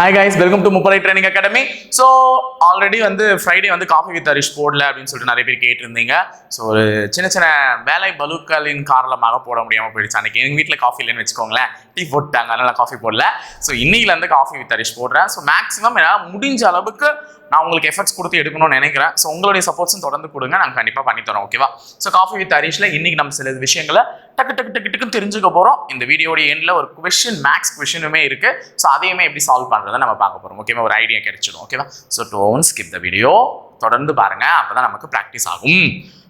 Hi guys welcome to முப்படை training academy so already வந்து Friday வந்து காஃபி வித் அரிஷ் போடல அப்படின்னு சொல்லிட்டு நிறைய பேர் கேட்டிருந்தீங்க. ஸோ ஒரு சின்ன சின்ன வேலை பலுக்களின் காரணமாக போட முடியாமல் போயிடுச்சு அன்னைக்கு. எங்கள் வீட்டில் காஃபி இல்லைன்னு வச்சுக்கோங்களேன். டீ போட்டாங்க அதனால காஃபி போடல. ஸோ இன்னையிலேருந்து காஃபி வித் அரிஷ் போடுறேன். ஸோ மேக்ஸிமம் என்னால் முடிஞ்ச அளவுக்கு நான் உங்களுக்கு எஃபர்ட்ஸ் கொடுத்து எடுக்கணும்னு நினைக்கிறேன். ஸோ உங்களுடைய சப்போர்ட்ஸும் தொடர்ந்து கொடுங்க. நாங்கள் கண்டிப்பாக பண்ணித்தரோம் ஓகேவா ஸோ காஃபி வித் ஹரிஷில் இன்றைக்கி நம்ம சில விஷயங்களை டக்கு டக்கு டக்கு டக்குன்னு தெரிஞ்சுக்க போகிறோம் இந்த வீடியோடைய எண்டில் ஒரு கொஷின் மேக்ஸ் கொஷினுமே இருக்குது ஸோ அதையுமே எப்படி சால்வ் பண்ணுறதை நம்ம பார்க்க போகிறோம் ஓகேவா ஒரு ஐடியா கிடைச்சிடும் ஓகேவா so don't skip the video தொடர்ந்து பாருங்கள் அப்போ தான் நமக்கு ப்ராக்டிஸ் ஆகும்.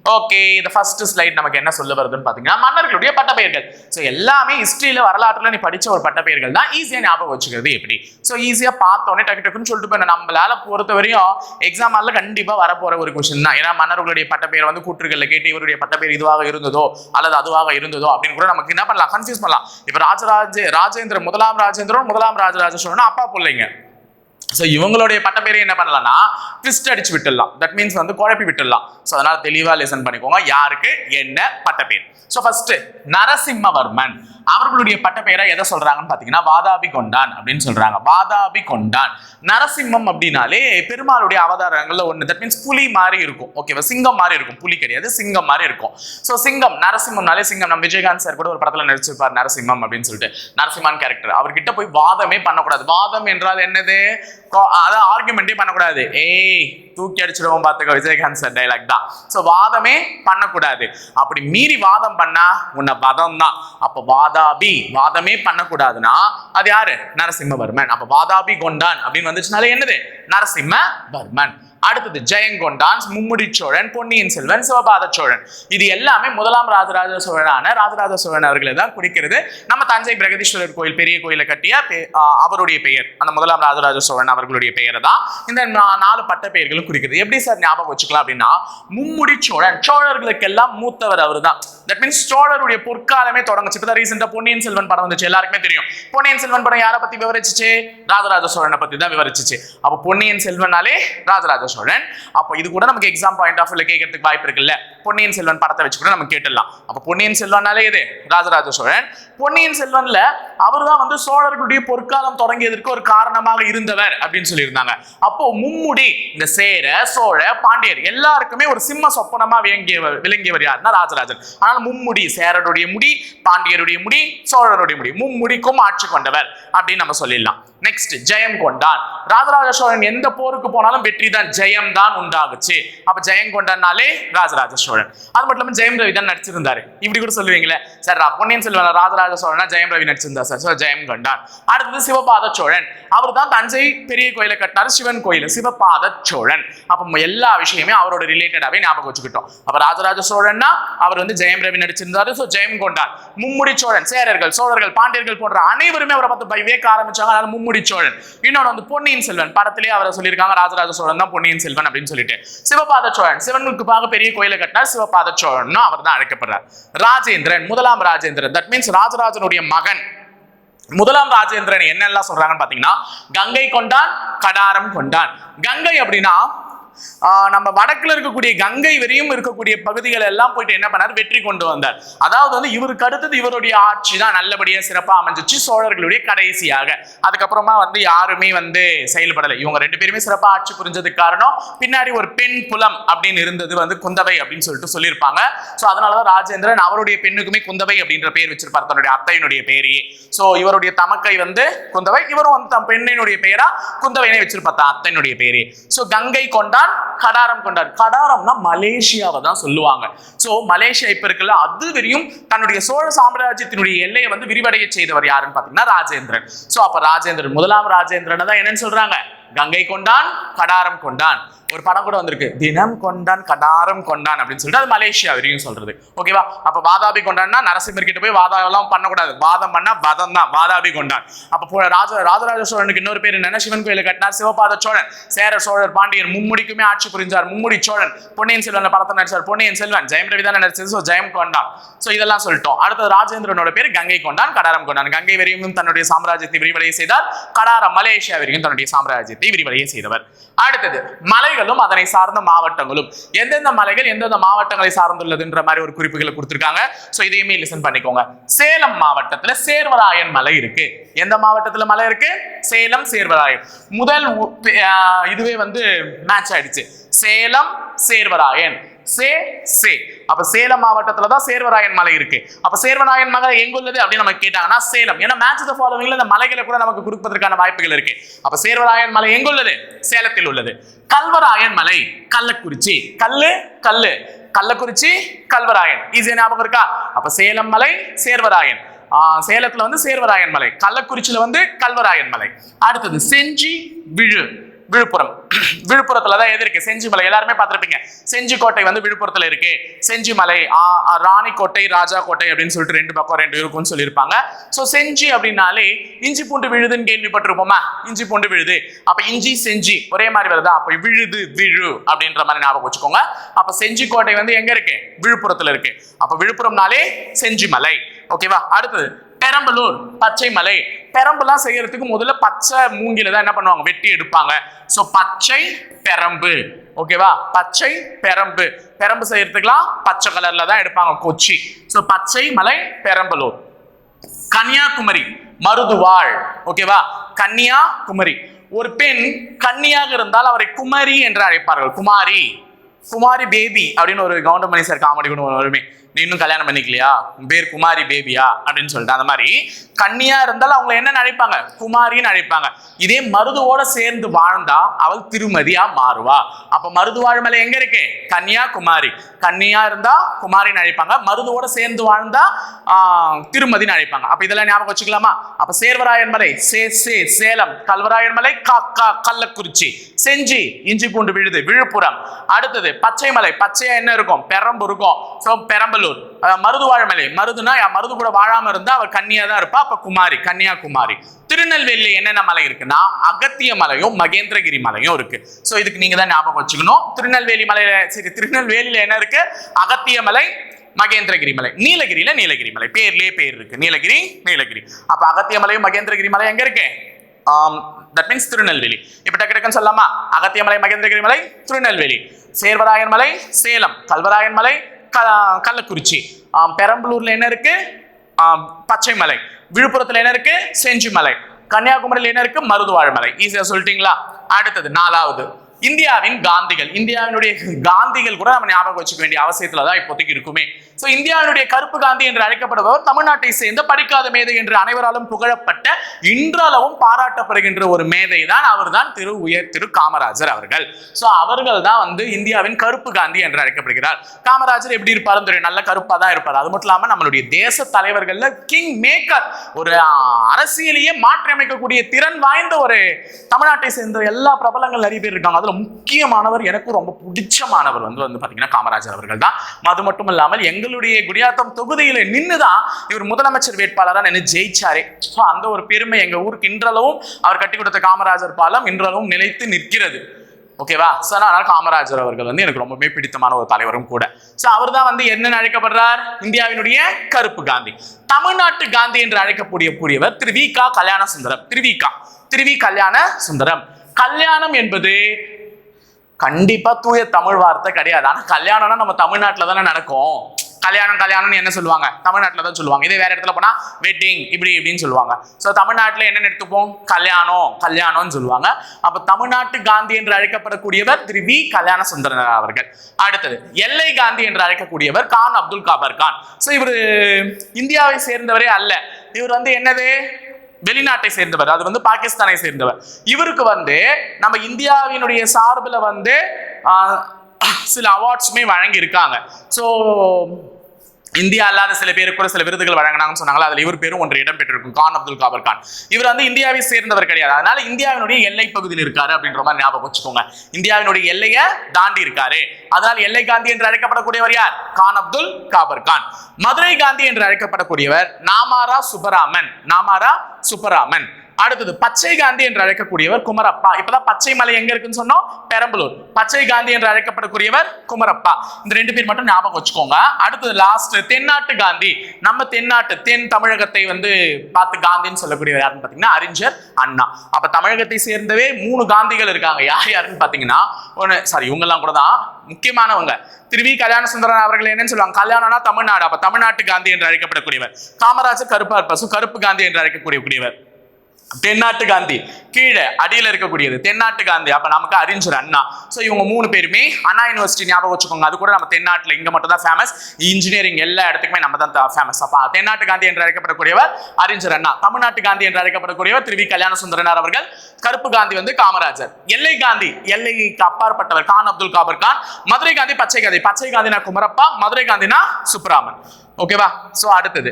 ஓகே இந்த ஃபர்ஸ்ட் ஸ்லைட் நமக்கு என்ன சொல்ல வருதுன்னு பார்த்தீங்கன்னா மன்னர்களுடைய பட்டப்பெயர்கள். ஸோ எல்லாமே ஹிஸ்ட்ரியில் வரலாற்றில் நீ படித்த ஒரு பட்டப்பெயர்கள் தான் ஈஸியாக ஞாபகம் வச்சுக்கிறது எப்படி? ஸோ ஈஸியாக பார்த்தோன்னே டக்கு டக்குன்னு சொல்லிட்டு போய் நம்மளால பொறுத்த வரையும் எக்ஸாம் ஆல கண்டிப்பாக வரப்போகிற ஒரு கொஸ்டின் தான். ஏன்னா மன்னர்களுடைய பட்டப்பெயர் வந்து கூற்றுகளில் கேட்டு இவருடைய பட்டப்பெயர் இதுவாக இருந்ததோ அல்லது அதுவாக இருந்ததோ அப்படின்னு கூட நமக்கு என்ன பண்ணலாம்? கன்ஃபியூஸ் பண்ணலாம். இப்போ ராஜராஜ ராஜேந்திர முதலாம் ராஜேந்திரன் முதலாம் ராஜராஜ சோழன் அப்பா பிள்ளைங்க. ஸோ இவங்களுடைய பட்டப்பேரை என்ன பண்ணலாம்னா ட்விஸ்ட் அடிச்சு விட்டுடலாம். தட் மீன்ஸ் வந்து குழப்பி விட்டுடலாம். ஸோ அதனால தெளிவாக லெசன் பண்ணிக்கோங்க. யாருக்கு? என்ன பட்டப்பேர். So first Narasimhavarman. அவர்களுடைய பட்டப்பெயரை எதை சொல்றாங்கன்னு பார்த்தீங்கன்னா வாதாபி கொண்டான் அப்படின்னு சொல்றாங்க. வாதாபி கொண்டான் நரசிம்மம் அப்படின்னாலே பெருமாளுடைய அவதாரங்கள்ல ஒன்று தட் மீன்ஸ் புலி மாதிரி இருக்கும். ஓகேவா சிங்கம் மாதிரி இருக்கும். புலி கிடையாது சிங்கம் மாதிரி இருக்கும். ஸோ சிங்கம் நரசிம்மம்னாலே சிங்கம். நம்ம விஜயகாந்த் சார் கூட ஒரு படத்தில் நடிச்சிருப்பார் நரசிம்மம் அப்படின்னு சொல்லிட்டு. நரசிம்மான் கேரக்டர் அவர்கிட்ட போய் வாதமே பண்ணக்கூடாது. வாதம் என்றால் என்னது? அதான் ஆர்குமெண்ட்டே பண்ணக்கூடாது. ஏய். தூக்கி அடிச்சிடுவோம் பார்த்துக்கோ விஜயகாந்த் சார் டைலாக் தான். ஸோ வாதமே பண்ணக்கூடாது. அப்படி மீறி வாதம் பண்ணா உன்னை வதம் தான் அப்போ வாதாபி வாதமே பண்ணக்கூடாதுன்னா அது யாரு? நரசிம்மவர்மன். அப்போ வாதாபி கொண்டான் அப்படின்னு வந்துச்சுனாலே என்னது? நரசிம்மவர்மன். அடுத்தது ஜெயங்கொண்டான் மும்முடி சோழன் பொன்னியின் செல்வன் சிவபாத சோழன். இது எல்லாமே முதலாம் ராஜராஜ சோழனான ராஜராஜ சோழன் அவர்களை தான் குறிக்கிறது. நம்ம தஞ்சை பிரகதீஸ்வரர் கோயில் பெரிய கோயிலை கட்டிய அவருடைய பெயர். அந்த முதலாம் ராஜராஜ சோழன் அவர்களுடைய பெயரை தான் இந்த நாலு பட்ட பெயர்களும் குறிக்கிறது எப்படி சார் ஞாபகம் வச்சுக்கலாம் அப்படின்னா மும்முடி சோழன் சோழர்களுக்கெல்லாம் மூத்தவர் அவர் தான் தட் மீன்ஸ் சோழருடைய பொற்காலமே தொடங்குச்சு. இப்போ தான் ரீசெண்டாக பொன்னியின் செல்வன் படம் வந்துச்சு. எல்லாருக்குமே தெரியும். பொன்னியின் செல்வன் படம் யாரை பற்றி விவரிச்சிச்சு? ராஜராஜ சோழனை பற்றி தான் விவரிச்சிச்சு. அப்போ பொன்னியின் செல்வனாலே ராஜராஜ சோழன். அப்போ இது கூட நமக்கு எக்ஸாம் பாயிண்ட் ஆஃப் வியூல கேட்கறதுக்கு வாய்ப்பு இருக்குல்ல. பொன்னியின் செல்வன் படத்தை வச்சு கூட நம்ம கேட்டுடலாம். அப்போ பொன்னியின் செல்வனாலே இது ராஜராஜ சோழன். பொன்னியின் செல்வன்ல அவர் தான் வந்து சோழர்களுடைய பொற்காலம் தொடங்கியதற்கு ஒரு காரணமாக இருந்தவர் அப்படின்னு சொல்லியிருந்தாங்க. அப்போ மும்முடி இந்த சே சேர சோழ பாண்டியர் எல்லாருக்குமே ஒரு சிம்ம சொப்பனமா விளங்கியவர் விளங்கியவர் யாருன்னா ராஜராஜன். ஆனால் மும்முடி சேரருடைய முடி பாண்டியருடைய முடி சோழருடைய முடி மும்முடிக்கும் ஆட்சி கொண்டவர் அப்படின்னு நம்ம சொல்லிடலாம். நெக்ஸ்ட் ஜெயம் கொண்டான். ராஜராஜ சோழன் எந்த போருக்கு போனாலும் வெற்றி தான் ஜெயம் தான் உண்டாகுச்சு. அப்ப ஜெயம் கொண்டான்னாலே ராஜராஜ சோழன். அது மட்டும் இல்லாம ஜெயம் ரவி தான் நடிச்சிருந்தாரு. இப்படி கூட சொல்லுவீங்களே. சார் ரா- பொன்னியின் செல்வன் ராஜராஜ சோழனா ஜெயம் ரவி நடிச்சிருந்தா சார். ஸோ ஜெயம் கொண்டான். அடுத்தது சிவபாத சோழன். அவர் தான் தஞ்சை பெரிய கோயிலை கட்டினாரு சிவன் கோயில் சிவபாத சோழன். அப்ப எல்லா விஷயமே அவரோட ரிலேட்டடாவே ஞாபகம் வச்சுக்கிட்டோம். அப்ப ராஜராஜ சோழன்னா அவர் வந்து ஜெயம் ரவி நடிச்சிருந்தாரு ஸோ ஜெயம் கொண்டான். மும்முடி சோழன் சேரர்கள் சோழர்கள் பாண்டியர்கள் போன்ற அனைவருமே அவரை பார்த்து பைவேக்க ஆரம்பிச்சாங்க. அதனால மும்முடி சோழன் இன்னொன்று வந்து பொன்னியின் செல்வன். படத்திலே அவரை சொல்லியிருக்காங்க ராஜராஜ சோழன் தான் பொன்னியின் செல்வன் அப்படின்னு சொல்லிட்டு. சிவபாத சோழன். சிவனுக்கு பாக பெரிய கோயிலை கட்டினார். சிவபாத சோழன் அவர் தான் அழைக்கப்படுறார். ராஜேந்திரன் முதலாம் ராஜேந்திரன். தட் மீன்ஸ் ராஜராஜனுடைய மகன். முதலாம் ராஜேந்திரன் என்னெல்லாம் சொல்றாங்கன்னு பாத்தீங்கன்னா கங்கை கொண்டான் கடாரம் கொண்டான். கங்கை அப்படின்னா நம்ம வடக்குல இருக்கக்கூடிய கங்கை வரையும் இருக்கக்கூடிய பகுதிகள் எல்லாம் போயிட்டு என்ன பண்ணார்? வெற்றி கொண்டு வந்தார். அதாவது வந்து இவருக்கு அடுத்தது இவருடைய ஆட்சி தான் நல்லபடியா சிறப்பா அமைஞ்சிச்சு சோழர்களுடைய கடைசியாக. அதுக்கப்புறமா வந்து யாருமே வந்து செயல்படலை. இவங்க ரெண்டு பேருமே சிறப்பா ஆட்சி புரிஞ்சதுக்கு காரணம் பின்னாடி ஒரு பெண் புலம் அப்படின்னு இருந்தது வந்து குந்தவை அப்படின்னு சொல்லிட்டு சொல்லியிருப்பாங்க. ஸோ அதனாலதான் ராஜேந்திரன் அவருடைய பெண்ணுக்குமே குந்தவை அப்படின்ற பேர் வச்சிருப்பார் தன்னுடைய அத்தையினுடைய பேரையே. ஸோ இவருடைய தமக்கை வந்து குந்தவை இவரும் வந்து தன் பெண்ணினுடைய பெயரா குந்தவைனே வச்சிருப்பார் தன் அத்தையினுடைய பேரே. ஸோ கங்கை கொண்டா தான் கடாரம் கொண்டார். கடாரம்னா மலேசியாவை தான் சொல்லுவாங்க. ஸோ மலேசியா இப்ப இருக்குல்ல அது வரையும் தன்னுடைய சோழ சாம்ராஜ்யத்தினுடைய எல்லையை வந்து விரிவடைய செய்தவர் யாருன்னு பார்த்தீங்கன்னா ராஜேந்திரன். ஸோ அப்ப ராஜேந்திரன் முதலாம் ராஜேந்திரன் தான் என்னன்னு சொல்றாங்க? கங்கை கொண்டான் கடாரம் கொண்டான். ஒரு படம் கூட வந்திருக்கு. தினம் கொண்டான் கடாரம் கொண்டான் அப்படின்னு சொல்லிட்டு அது மலேசியா வரையும் சொல்றது. ஓகேவா அப்ப வாதாபி கொண்டான்னா நரசிம்மர் கிட்ட போய் வாதம் எல்லாம் பண்ணக்கூடாது. வாதம் பண்ணா வதம் தான். வாதாபி கொண்டான். அப்ப ராஜ ராஜராஜ சோழனுக்கு இன்னொரு பேர் என்னன்னா சிவன் கோயிலை கட்டினார் சிவபாத சோழன். சேர சோழர் பாண்டியர் மும்முடிக்குமே ஆட்சி புரிஞ்சார். மும்முடி சோழன். பொன்னியின் செல்வன் படத்தை நடிச்சார். பொன்னியின் செல்வன். ஜெயம் ரவிதான் நடிச்சது. ஸோ ஜெயம் கொண்டான். ஸோ இதெல்லாம் சொல்லிட்டோம். அடுத்தது ராஜேந்திரனோட பேர் கங்கை கொண்டான் கடாரம் கொண்டான். கங்கை வரையும் தன்னுடைய சாம்ராஜ்யத்தை விரிவடைய செய்தார். கடாரம் மலேசியா வரையும் தன்னுடைய சாம்ராஜ்யத்தை திட்டத்தை விரிவடைய செய்தவர். அடுத்தது மலைகளும் அதனை சார்ந்த மாவட்டங்களும். எந்தெந்த மலைகள் எந்தெந்த மாவட்டங்களை சார்ந்துள்ளதுன்ற மாதிரி ஒரு குறிப்புகளை கொடுத்துருக்காங்க. ஸோ இதையுமே லிசன் பண்ணிக்கோங்க. சேலம் மாவட்டத்துல சேர்வராயன் மலை இருக்கு. எந்த மாவட்டத்துல மலை இருக்கு? சேலம் சேர்வராயன். முதல் இதுவே வந்து மேட்ச் ஆயிடுச்சு. சேலம் சேர்வராயன். சே சே. அப்ப சேலம் மாவட்டத்துல தான் சேர்வராயன் மலை இருக்கு. அப்ப சேர்வராயன் மலை எங்க உள்ளது அப்படின்னு நம்ம கேட்டாங்கன்னா சேலம். ஏன்னா மேட்ச் த ஃபாலோவிங்ல இந்த மலைகளை கூட நமக்கு கொடுப்பதற்கான வாய்ப்புகள் இருக்கு. அப்ப சேர்வராயன் மலை எங்க உள்ளது? சேலத்தில் உள்ளது. கல்வராயன் மலை கள்ளக்குறிச்சி. கல்லு கல்லு. கள்ளக்குறிச்சி கல்வராயன். ஈஸியா ஞாபகம் இருக்கா? அப்ப சேலம் மலை சேர்வராயன். சேலத்துல வந்து சேர்வராயன் மலை. கள்ளக்குறிச்சியில வந்து கல்வராயன் மலை. அடுத்தது செஞ்சி விழு. விழுப்புரம். விழுப்புரத்துல தான் எது இருக்கு செஞ்சி மலை. எல்லாருமே பார்த்துருப்பீங்க. செஞ்சி கோட்டை வந்து விழுப்புரத்துல இருக்கு. செஞ்சி மலை ஆ, ராணி கோட்டை ராஜா கோட்டை அப்படின்னு சொல்லிட்டு ரெண்டு பக்கம் ரெண்டு இருக்கும்னு சொல்லியிருப்பாங்க. ஸோ செஞ்சி அப்படின்னாலே இஞ்சி பூண்டு விழுதுன்னு கேள்விப்பட்டிருப்போமா? இஞ்சி பூண்டு விழுது. அப்ப இஞ்சி செஞ்சி ஒரே மாதிரி வருதா? அப்ப விழுது விழு அப்படின்ற மாதிரி ஞாபகம் வச்சுக்கோங்க. அப்ப செஞ்சி கோட்டை வந்து எங்க இருக்கு? விழுப்புரத்துல இருக்கு. அப்ப விழுப்புரம்னாலே செஞ்சி மலை. ஓகேவா அடுத்தது. பெரம்பலூர் பச்சை மலை பெரம்புலாம் செய்யறதுக்கு முதல்ல பச்சை மூங்கில தான் என்ன பண்ணுவாங்க? வெட்டி எடுப்பாங்க. ஸோ பச்சை பெரம்பு. ஓகேவா பச்சை பெரம்பு. பெரம்பு செய்யறதுக்குலாம் பச்சை கலர்ல தான் எடுப்பாங்க கொச்சி. ஸோ பச்சை மலை பெரம்பலூர். கன்னியாகுமரி மருதுவாள் ஓகேவா கன்னியாகுமரி. ஒரு பெண் கன்னியாக இருந்தால் அவரை குமரி என்று அழைப்பார்கள். குமாரி. குமாரி பேபி அப்படின்னு ஒரு கவுண்டமணி சார் காமெடி ஒன்று வருமே நீ இன்னும் கல்யாணம் பண்ணிக்கலையா? உன் பேர் குமாரி பேபியா அப்படின்னு சொல்லிட்டு அந்த மாதிரி கண்ணியா இருந்தால் அவங்க என்ன நினைப்பாங்க? குமாரின்னு நினைப்பாங்க. இதே மருதுவோட சேர்ந்து வாழ்ந்தா அவள் திருமதியா மாறுவா. அப்ப மருது மலை எங்க இருக்கு? கன்னியாகுமாரி கன்னியா இருந்தா குமாரின்னு நினைப்பாங்க. மருதுவோட சேர்ந்து வாழ்ந்தா திருமதி திருமதின்னு அப்ப இதெல்லாம் ஞாபகம் வச்சுக்கலாமா? அப்ப சேர்வராயன் மலை சே சே சேலம் கல்வராயன் மலை காக்கா கள்ளக்குறிச்சி. செஞ்சி இஞ்சி பூண்டு விழுது விழுப்புரம். அடுத்தது பச்சை மலை பச்சையா என்ன இருக்கும்? பெரம்பு இருக்கும். ஸோ பெரம்பலூர் அஹ், மருதுவாழ் மருதுனா மருது கூட வாழாம இருந்தா அவ கன்னியா தான் இருப்பா. அப்ப குமாரி கன்னியாகுமாரி. திருநெல்வேலியில என்னென்ன மலை இருக்குன்னா அகத்திய மலையும் மகேந்திரகிரி மலையும் இருக்கு. சோ இதுக்கு நீங்க தான் ஞாபகம் வச்சுக்கணும். திருநெல்வேலி மலையில சரி திருநெல்வேலியில என்ன இருக்கு? அகத்திய மலை மகேந்திரகிரி மலை. நீலகிரியில நீலகிரி மலை. பேர்லயே பேர் இருக்கு. நீலகிரி நீலகிரி. அப்ப அகத்திய மலையும் மகேந்திரகிரி மலை எங்க இருக்கு? That means Tirunelveli. இப்ப டக்கு டக்குன்னு சொல்லலாமா? அகத்தியமலை மகேந்திரகிரி மலை திருநெல்வேலி. சேர்வராயன் மலை சேலம். கல்வராயன் மலை க கள்ளக்குறிச்சி. ஆம், பெரம்பலூர்ல என்ன இருக்கு? பச்சைமலை பச்சை மலை. விழுப்புரத்துல என்ன இருக்கு? செஞ்சி மலை. கன்னியாகுமரியில என்ன இருக்கு? மருதுவாழ் மலை. ஈஸியா சொல்லிட்டீங்களா? அடுத்தது நாலாவது. இந்தியாவின் காந்திகள். இந்தியாவினுடைய காந்திகள் கூட நம்ம ஞாபகம் வச்சுக்க வேண்டிய அவசியத்தில் தான் இப்போதைக்கு இருக்குமே. ஸோ இந்தியாவினுடைய கருப்பு காந்தி என்று அழைக்கப்படுபவர் தமிழ்நாட்டை சேர்ந்த படிக்காத மேதை என்று அனைவராலும் புகழப்பட்ட இன்றளவும் பாராட்டப்படுகின்ற ஒரு மேதை தான் அவர் தான் திரு உயர் திரு காமராஜர் அவர்கள். சோ அவர்கள் தான் வந்து இந்தியாவின் கருப்பு காந்தி என்று அழைக்கப்படுகிறார். காமராஜர் எப்படி இருப்பாரும் தெரியும்? நல்ல கருப்பா தான் இருப்பார். அது மட்டும் இல்லாமல் நம்மளுடைய தேச தலைவர்கள்ல கிங் மேக்கர் ஒரு அரசியலையே மாற்றியமைக்கக்கூடிய திறன் வாய்ந்த ஒரு தமிழ்நாட்டை சேர்ந்த எல்லா பிரபலங்கள் நிறைய பேர் இருக்காங்க. அதில் முக்கியமானவர் எனக்கும் ரொம்ப பிடிச்சமானவர் வந்து வந்து பாத்தீங்கன்னா காமராஜர் அவர்கள் தான். அது மட்டும் இல்லாமல் எங்கள் எங்களுடைய குடியாத்தம் தொகுதியில நின்றுதான் இவர் முதலமைச்சர் வேட்பாளராக நின்று ஜெயிச்சாரே. ஸோ அந்த ஒரு பெருமை எங்க ஊருக்கு இன்றளவும் அவர் கட்டி கொடுத்த காமராஜர் பாலம் இன்றளவும் நிலைத்து நிற்கிறது. ஓகேவா ஸோ அதனால் காமராஜர் அவர்கள் வந்து எனக்கு ரொம்பவே பிடித்தமான ஒரு தலைவரும் கூட. ஸோ அவர் தான் வந்து என்ன அழைக்கப்படுறார்? இந்தியாவினுடைய கருப்பு காந்தி. தமிழ்நாட்டு காந்தி என்று அழைக்கக்கூடிய கூடியவர் திருவிகா கல்யாண சுந்தரம் திருவிகா திருவி கல்யாண சுந்தரம் கல்யாணம் என்பது கண்டிப்பா தூய தமிழ் வார்த்தை கிடையாது. ஆனால் கல்யாணம்னா நம்ம தமிழ்நாட்டுல தானே நடக்கும். கல்யாணம் கல்யாணம்னு என்ன சொல்லுவாங்க? தமிழ்நாட்டில் தான் சொல்லுவாங்க. இதே வேற இடத்துல போனால் வெட்டிங் இப்படி இப்படின்னு சொல்லுவாங்க. ஸோ தமிழ்நாட்டில் என்னென்ன எடுத்துப்போம்? கல்யாணம் கல்யாணம்னு சொல்லுவாங்க. அப்போ தமிழ்நாட்டு காந்தி என்று அழைக்கப்படக்கூடியவர் திரு வி. கல்யாண சுந்தரனார் அவர்கள். அடுத்தது எல்லை காந்தி என்று அழைக்கக்கூடியவர் கான் அப்துல் காபர் கான். ஸோ இவர் இந்தியாவை சேர்ந்தவரே அல்ல. இவர் வந்து என்னது? வெளிநாட்டை சேர்ந்தவர். அது வந்து பாகிஸ்தானை சேர்ந்தவர். இவருக்கு வந்து நம்ம இந்தியாவினுடைய சார்பில் வந்து சில அவார்ட்ஸுமே வழங்கியிருக்காங்க. ஸோ இந்தியா அல்லாத சில பேருக்கு கூட சில விருதுகள் வழங்கினாங்கன்னு சொன்னாங்களா? அதில் இவர் பேரும் ஒன்று இடம் பெற்றிருக்கும் கான் அப்துல் காபர் கான். இவர் வந்து இந்தியாவை சேர்ந்தவர் கிடையாது. அதனால இந்தியாவினுடைய எல்லை பகுதியில் இருக்காரு அப்படின்ற மாதிரி ஞாபகம் வச்சுக்கோங்க. இந்தியாவினுடைய எல்லையை தாண்டி இருக்காரு. அதனால் எல்லை காந்தி என்று அழைக்கப்படக்கூடியவர் யார்? கான் அப்துல் காபர் கான். மதுரை காந்தி என்று அழைக்கப்படக்கூடியவர் நாமாரா சுப்பராமன். நாமாரா சுப்பராமன். அடுத்தது பச்சை காந்தி என்று அழைக்கக்கூடியவர் குமரப்பா. இப்பதான் பச்சை மலை எங்க இருக்குன்னு சொன்னோம்? பெரம்பலூர். பச்சை காந்தி என்று அழைக்கப்படக்கூடியவர் குமரப்பா. இந்த ரெண்டு பேர் மட்டும் ஞாபகம் வச்சுக்கோங்க. அடுத்தது லாஸ்ட் தென்னாட்டு காந்தி. நம்ம தென்னாட்டு தென் தமிழகத்தை வந்து பார்த்து காந்தின்னு சொல்லக்கூடியவர் யாருன்னு பாத்தீங்கன்னா அறிஞர் அண்ணா. அப்ப தமிழகத்தை சேர்ந்தவே மூணு காந்திகள் இருக்காங்க. யார் யாருன்னு பாத்தீங்கன்னா ஒன்னு சாரி இவங்கெல்லாம் கூட தான் முக்கியமானவங்க. திருவி கல்யாண சுந்தரன் அவர்கள் என்னன்னு சொல்லுவாங்க. கல்யாணம்னா தமிழ்நாடு. அப்ப தமிழ்நாட்டு காந்தி என்று அழைக்கப்படக்கூடியவர். காமராஜர் கருப்பா இருப்பார் கருப்பு காந்தி என்று அழைக்கக்கூடியவர் தென்னாட்டு காந்தி. கீழே அடியில் இருக்கக்கூடியது தென்னாட்டு காந்தி. அப்போ நமக்கு அறிஞர் அண்ணா. ஸோ இவங்க மூணு பேருமே அண்ணா யூனிவர்சிட்டி ஞாபகம் வச்சுக்கோங்க. அது கூட நம்ம தென்னாட்டில் இங்கே மட்டும் தான் ஃபேமஸ் இன்ஜினியரிங் எல்லா இடத்துக்குமே நம்ம தான் ஃபேமஸ் அப்போ தென்னாட்டு காந்தி என்று அழைக்கப்படக்கூடியவர் அறிஞர் அண்ணா. தமிழ்நாட்டு காந்தி என்று அழைக்கப்படக்கூடியவர் திரு வி. கல்யாண சுந்தரனார் அவர்கள். கருப்பு காந்தி வந்து காமராஜர். எல்லை காந்தி. எல்லைக்கு அப்பாற்பட்டவர் கான் அப்துல் காபர் கான். மதுரை காந்தி பச்சை காந்தி. பச்சை காந்தினா குமரப்பா மதுரை காந்தினா சுப்ராமன் ஓகேவா ஸோ அடுத்தது.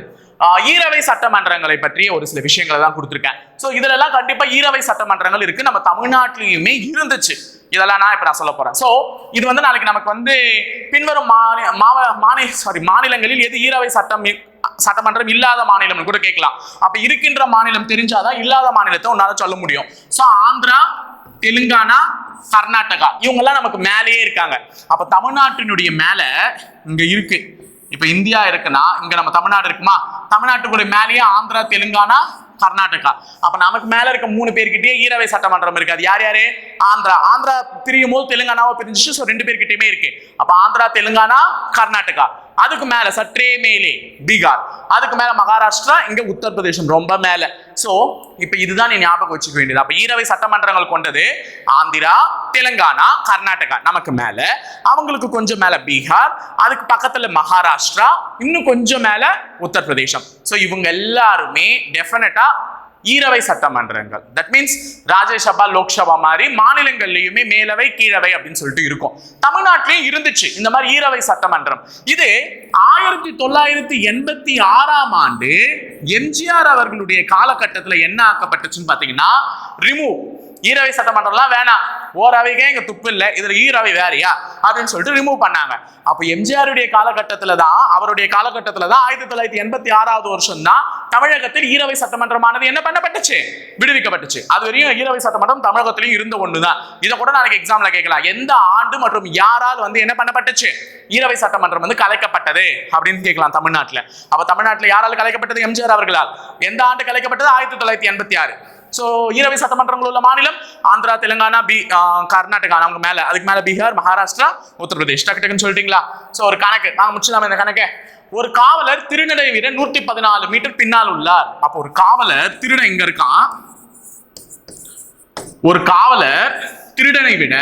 ஈரவை சட்டமன்றங்களை பற்றிய ஒரு சில விஷயங்களை தான் கொடுத்துருக்கேன். ஸோ இதுல எல்லாம் கண்டிப்பா ஈரவை சட்டமன்றங்கள் இருக்கு. நம்ம தமிழ்நாட்டிலையுமே இருந்துச்சு. இதெல்லாம் நான் இப்ப நான் சொல்ல போறேன். ஸோ இது வந்து நாளைக்கு நமக்கு வந்து பின்வரும் மாநில மாவ மாநில சாரி மாநிலங்களில் எது ஈரவை சட்டம் சட்டமன்றம் இல்லாத மாநிலம் கூட கேட்கலாம். அப்ப இருக்கின்ற மாநிலம் தெரிஞ்சாதான் இல்லாத மாநிலத்தை உன்னால சொல்ல முடியும். ஸோ ஆந்திரா தெலுங்கானா கர்நாடகா இவங்கெல்லாம் நமக்கு மேலேயே இருக்காங்க. அப்ப தமிழ்நாட்டினுடைய மேல இங்க இருக்கு. இப்ப இந்தியா இருக்குன்னா இங்க நம்ம தமிழ்நாடு இருக்குமா? தமிழ்நாட்டுக்குள்ள மேலேயே ஆந்திரா தெலுங்கானா கர்நாடகா. அப்ப நமக்கு மேல இருக்க மூணு பேர்கிட்டயே ஈரவை சட்டமன்றம் இருக்கு. அது யார் யாரு? ஆந்திரா. ஆந்திரா பிரியும் போது தெலுங்கானாவை பிரிஞ்சிச்சு ஸோ ரெண்டு பேர்கிட்டயுமே இருக்கு. அப்ப ஆந்திரா தெலுங்கானா கர்நாடகா. அதுக்கு மேல சற்றே மேலே பீகார். அதுக்கு மேல மகாராஷ்டிரா இங்க உத்தரப்பிரதேசம் ரொம்ப மேல. சோ இப்ப இதுதான் நீ ஞாபகம் வச்சுக்க வேண்டியது. அப்ப ஈரவை சட்டமன்றங்கள் கொண்டது ஆந்திரா தெலுங்கானா கர்நாடகா நமக்கு மேல. அவங்களுக்கு கொஞ்சம் மேல பீகார் அதுக்கு பக்கத்துல மகாராஷ்டிரா இன்னும் கொஞ்சம் மேல உத்தரப்பிரதேசம். ஸோ இவங்க எல்லாருமே டெஃபினட்டா ஈரவை சட்டமன்றங்கள். தட் மீன்ஸ் ராஜ்யசபா லோக்சபா மாதிரி மாநிலங்கள்லயுமே மேலவை கீழவை அப்படின்னு சொல்லிட்டு இருக்கும். தமிழ்நாட்டிலையும் இருந்துச்சு. இந்த மாதிரி ஈரவை சட்டமன்றம். இது ஆயிரத்தி தொள்ளாயிரத்தி எண்பத்தி ஆறாம் ஆண்டு எம்ஜிஆர் அவர்களுடைய காலகட்டத்தில் என்ன ஆக்கப்பட்டுச்சுன்னு பார்த்தீங்கன்னா ரிமூவ் ஈரவை சட்டமன்றம்லாம் வேணாம். ஓரவைக்கே இங்க துப்பு இல்லை. இதுல ஈரவை வேறையா? அப்படின்னு சொல்லிட்டு ரிமூவ் பண்ணாங்க. அப்ப எம்ஜிஆருடைய காலகட்டத்துல தான் அவருடைய காலகட்டத்துல தான் ஆயிரத்தி தொள்ளாயிரத்தி எண்பத்தி ஆறாவது வருஷம் தான் தமிழகத்தில் ஈரவை சட்டமன்றமானது என்ன பண்ணப்பட்டுச்சு? விடுவிக்கப்பட்டுச்சு. அது வரையும் ஈரவை சட்டமன்றம் தமிழகத்திலையும் இருந்த ஒண்ணுதான் இதை கூட நாளைக்கு எக்ஸாம்ல கேட்கலாம். எந்த ஆண்டு மற்றும் யாரால் வந்து என்ன பண்ணப்பட்டுச்சு? ஈரவை சட்டமன்றம் வந்து கலைக்கப்பட்டது அப்படின்னு கேட்கலாம் தமிழ்நாட்டில். அப்ப தமிழ்நாட்டில் யாரால் கலைக்கப்பட்டது? எம்ஜிஆர் அவர்களால். எந்த ஆண்டு கலைக்கப்பட்டது? ஆயிரத்தி தொள்ளாயிரத்தி எண்பத்தி ஆறு. ஸோ ஈரவை சட்டமன்றங்கள் உள்ள மாநிலம் ஆந்திரா தெலுங்கானா பி கர்நாடகா அவங்க மேலே. அதுக்கு மேலே பீகார் மகாராஷ்டிரா உத்தரப்பிரதேஷ். டக்கு டக்குன்னு சொல்லிட்டீங்களா? ஸோ ஒரு கணக்கு. நாங்கள் முடிச்சிடலாமா இந்த கணக்கை? ஒரு காவலர் திருநடை வீரர் நூற்றி பதினாலு மீட்டர் பின்னால் உள்ளார். அப்போ ஒரு காவலர் திருடன் எங்க இருக்கான் ஒரு காவலர் திருடனை விட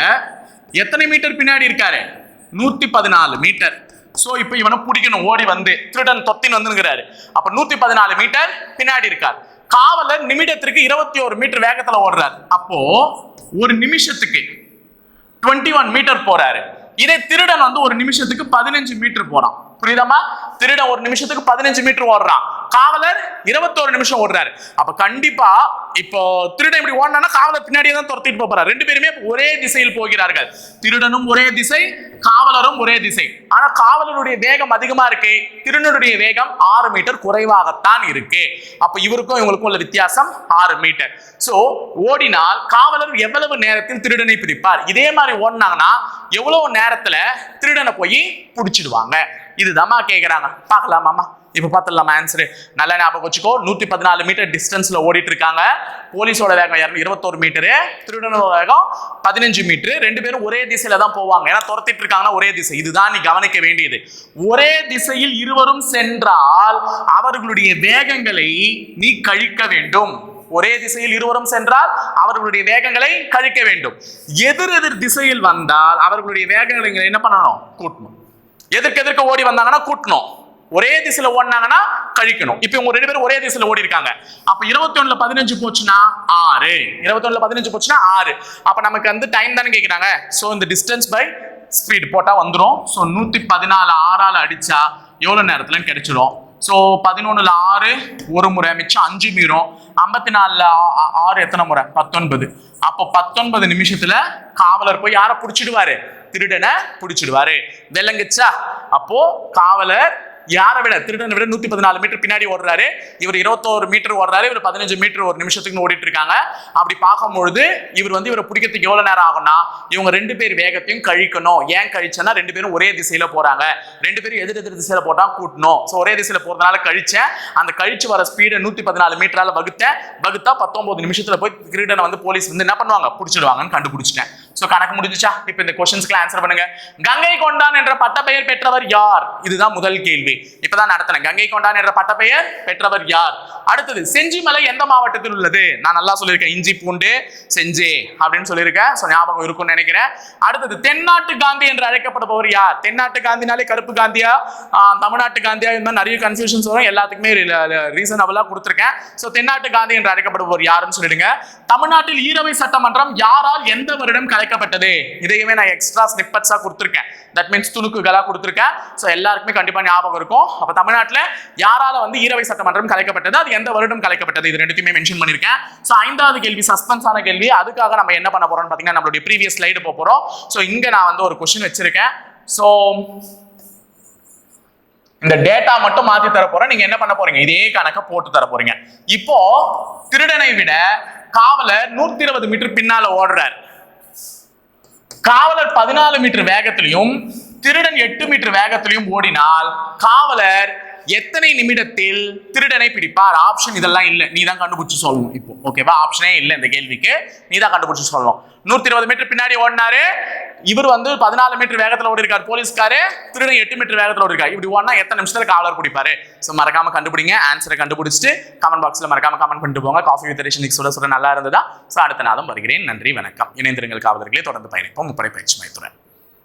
எத்தனை மீட்டர் பின்னாடி இருக்காரு? நூத்தி பதினாலு மீட்டர். ஸோ இப்போ இவனை பிடிக்கணும். ஓடி வந்து திருடன் தொத்தின் வந்துங்கிறாரு அப்போ நூத்தி பதினாலு மீட்டர் பின்னாடி இருக்கார். காவலர் நிமிடத்திற்கு இருபத்தி ஒரு மீட்டர் வேகத்துல ஓடுறார். அப்போ ஒரு நிமிஷத்துக்கு 21 ஒன் மீட்டர் போறாரு. இதே திருடன் வந்து ஒரு நிமிஷத்துக்கு பதினஞ்சு மீட்டர் போறான். புரியுதாமா திருடன் ஒரு நிமிஷத்துக்கு பதினஞ்சு மீட்டர் ஓடுறான். காவலர் இருபத்தோரு நிமிஷம் ஓடுறாரு. அப்ப கண்டிப்பா இப்போ திருடன் இப்படி ஓடினா காவலர் பின்னாடியே தான் துரத்திட்டு போறாரு. ரெண்டு பேருமே ஒரே திசையில் போகிறார்கள். திருடனும் ஒரே திசை காவலரும் ஒரே திசை. ஆனா காவலருடைய வேகம் அதிகமா இருக்கு. திருடனுடைய வேகம் ஆறு மீட்டர் குறைவாகத்தான் இருக்கு. அப்ப இவருக்கும் இவங்களுக்கும் உள்ள வித்தியாசம் ஆறு மீட்டர். சோ ஓடினால் காவலர் எவ்வளவு நேரத்தில் திருடனை பிடிப்பார்? இதே மாதிரி ஓடினாங்கன்னா எவ்வளவு நேரத்துல திருடனை போய் பிடிச்சிடுவாங்க? இதுதாம்மா கேக்குறாங்க. பார்க்கலாமாமா இப்போ பார்த்துடலாமா ஆன்சரு நல்லா ஞாபகம் வச்சுக்கோ. நூற்றி பதினாலு மீட்டர் டிஸ்டன்ஸில் ஓடிட்டு இருக்காங்க போலீஸோட வேகம் இரநூ- இருபத்தோரு மீட்டரு திருடனோட வேகம் பதினஞ்சு மீட்டரு ரெண்டு பேரும் ஒரே திசையில் தான் போவாங்க. ஏன்னா துரத்திட்டு இருக்காங்கன்னா ஒரே திசை. இதுதான் நீ கவனிக்க வேண்டியது. ஒரே திசையில் இருவரும் சென்றால் அவர்களுடைய வேகங்களை நீ கழிக்க வேண்டும். ஒரே திசையில் இருவரும் சென்றால் அவர்களுடைய வேகங்களை கழிக்க வேண்டும். எதிர் எதிர் திசையில் வந்தால் அவர்களுடைய வேகங்களை என்ன பண்ணணும்? கூட்டணும். எதிர்க்கு எதிர்க்க ஓடி வந்தாங்கன்னா கூட்டணும். ஒரே திசையில ஓடினாங்கன்னா கழிக்கணும். இப்போ இவங்க ரெண்டு பேரும் ஒரே திசையில ஓடி இருக்காங்க அப்ப இருபத்தி ஒண்ணுல பதினஞ்சு போச்சுன்னா ஆறு. இருபத்தி ஒண்ணுல பதினஞ்சு போச்சுன்னா ஆறு. அப்ப நமக்கு வந்து டைம் தானே கேக்குறாங்க? சோ இந்த டிஸ்டன்ஸ் பை ஸ்பீட் போட்டா வந்துடும் சோ நூத்தி பதினாலு ஆறால அடிச்சா எவ்வளவு நேரத்துல கிடைச்சிடும் ஸோ பதினொன்னுல ஆறு ஒரு முறை மிச்சம் அஞ்சு மீறும். ஐம்பத்தி நாலுல ஆ- ஆறு எத்தனை முறை? பத்தொன்பது. அப்போ பத்தொன்பது நிமிஷத்துல காவலர் போய் யாரை பிடிச்சிடுவாரு? திருடனை பிடிச்சிடுவாரு. விளங்குச்சா அப்போ காவலர் யாரை விட திருடனை விட நூத்தி பதினாலு மீட்டர் பின்னாடி ஓடுறாரு. இவர் இருபத்தோரு மீட்டர் ஓடுறாரு. இவர் பதினஞ்சு மீட்டர் ஒரு நிமிஷத்துக்கு ஓடிட்டு இருக்காங்க அப்படி பார்க்கும்பொழுது இவர் வந்து இவரை பிடிக்கிறதுக்கு எவ்வளவு நேரம் ஆகும்னா இவங்க ரெண்டு பேர் வேகத்தையும் கழிக்கணும். ஏன் கழிச்சேன்னா ரெண்டு பேரும் ஒரே திசையில போறாங்க. ரெண்டு பேரும் எதிர் எதிர் திசையில போட்டா கூட்டணும். ஸோ ஒரே திசையில போறதுனால கழிச்சேன். அந்த கழிச்சு வர ஸ்பீடை நூத்தி பதினாலு மீட்டரால வகுத்தேன். வகுத்தா பத்தொன்பது நிமிஷத்துல போய் திருடனை வந்து போலீஸ் வந்து என்ன பண்ணுவாங்க? பிடிச்சிடுவாங்கன்னு கண்டுபிடிச்சிட்டேன். ஸோ கணக்கு முடிஞ்சுச்சா? இப்போ இந்த கொஸ்டின்ஸ்க்கு ஆன்சர் பண்ணுங்க. கங்கை கொண்டான் என்ற பட்டப்பெயர் பெற்றவர் யார்? இதுதான் முதல் கேள்வி. இப்பதான் நடத்தினேன். கங்கை கொண்டான் என்ற பட்டப்பெயர் பெற்றவர் யார்? அடுத்தது செஞ்சிமலை எந்த மாவட்டத்தில் உள்ளது? நான் நல்லா சொல்லியிருக்கேன். இஞ்சி பூண்டு செஞ்சே அப்படின்னு சொல்லியிருக்கேன். ஸோ ஞாபகம் இருக்கும்னு நினைக்கிறேன். அடுத்தது தென்னாட்டு காந்தி என்று அழைக்கப்படுபவர் யார்? தென்னாட்டு காந்தினாலே கருப்பு காந்தியா? தமிழ்நாட்டு காந்தியா? இந்த மாதிரி நிறைய கன்ஃபியூஷன்ஸ் வரும். எல்லாத்துக்குமே ரீசனபிளா கொடுத்துருக்கேன். ஸோ தென்னாட்டு காந்தி என்று அழைக்கப்படுபவர் யாருன்னு சொல்லிடுங்க. தமிழ்நாட்டில் ஈரவை சட்டமன்றம் யாரால் எந்த வருடம் கலை அழைக்கப்பட்டது இதையுமே நான் எக்ஸ்ட்ரா ஸ்னிப்பட்ஸாக கொடுத்துருக்கேன். தட் மீன்ஸ் துணுக்குகளாக கொடுத்துருக்கேன். ஸோ எல்லாருக்குமே கண்டிப்பாக ஞாபகம் இருக்கும். அப்போ தமிழ்நாட்டில் யாரால வந்து ஈரவை சட்டமன்றம் கலைக்கப்பட்டது? அது எந்த வருடம் கலைக்கப்பட்டது? இது ரெண்டுத்தையுமே மென்ஷன் பண்ணியிருக்கேன். ஸோ ஐந்தாவது கேள்வி சஸ்பென்ஸான கேள்வி. அதுக்காக நம்ம என்ன பண்ண போகிறோம்னு பார்த்தீங்கன்னா நம்மளுடைய ப்ரீவியஸ் ஸ்லைடு போக போகிறோம் ஸோ இங்கே நான் வந்து ஒரு கொஷின் வச்சிருக்கேன். ஸோ இந்த டேட்டா மட்டும் மாத்தி தர போறேன். நீங்க என்ன பண்ண போறீங்க? இதே கணக்க போட்டு தர போறீங்க. இப்போ திருடனை விட காவலர் நூத்தி இருபது மீட்டர் பின்னால ஓடுறார். காவலர் பதினாலு மீட்டர் வேகத்திலையும் திருடன் எட்டு மீட்டர் வேகத்திலையும் ஓடினால் காவலர் எத்தனை நிமிடத்தில் திருடனை பிடிப்பார்? ஆப்ஷன் இதெல்லாம் இல்லை. நீ தான் கண்டுபிடிச்சு சொல்லணும் இப்போ. ஓகேவா ஆப்ஷனே இல்லை இந்த கேள்விக்கு. நீ தான் கண்டுபிடிச்சு சொல்லணும். நூத்தி இருபது மீட்டர் பின்னாடி ஓடினாரு. இவர் வந்து பதினாலு மீட்டர் வேகத்துல ஓடி இருக்காரு போலீஸ்காரு திருடன் எட்டு மீட்டர் வேகத்துல ஓடி இருக்காரு இப்படி ஓடினா எத்தனை நிமிஷத்துல காவலர் பிடிப்பாரு ஸோ மறக்காம கண்டுபிடிங்க. ஆன்சரை கண்டுபிடிச்சிட்டு கமெண்ட் பாக்ஸ்ல மறக்காம கமெண்ட் பண்ணிட்டு போங்க. காஃபி வித் ரேஷன் சொல்ல சொல்ல நல்லா இருந்ததா? ஸோ அடுத்த நாளும் வருகிறேன். நன்றி வணக்கம். இணைந்திருங்கள் காவலர்களே. தொடர்ந்து பயணிப்போம். முப்படை பயிற்சி மைத்துறேன்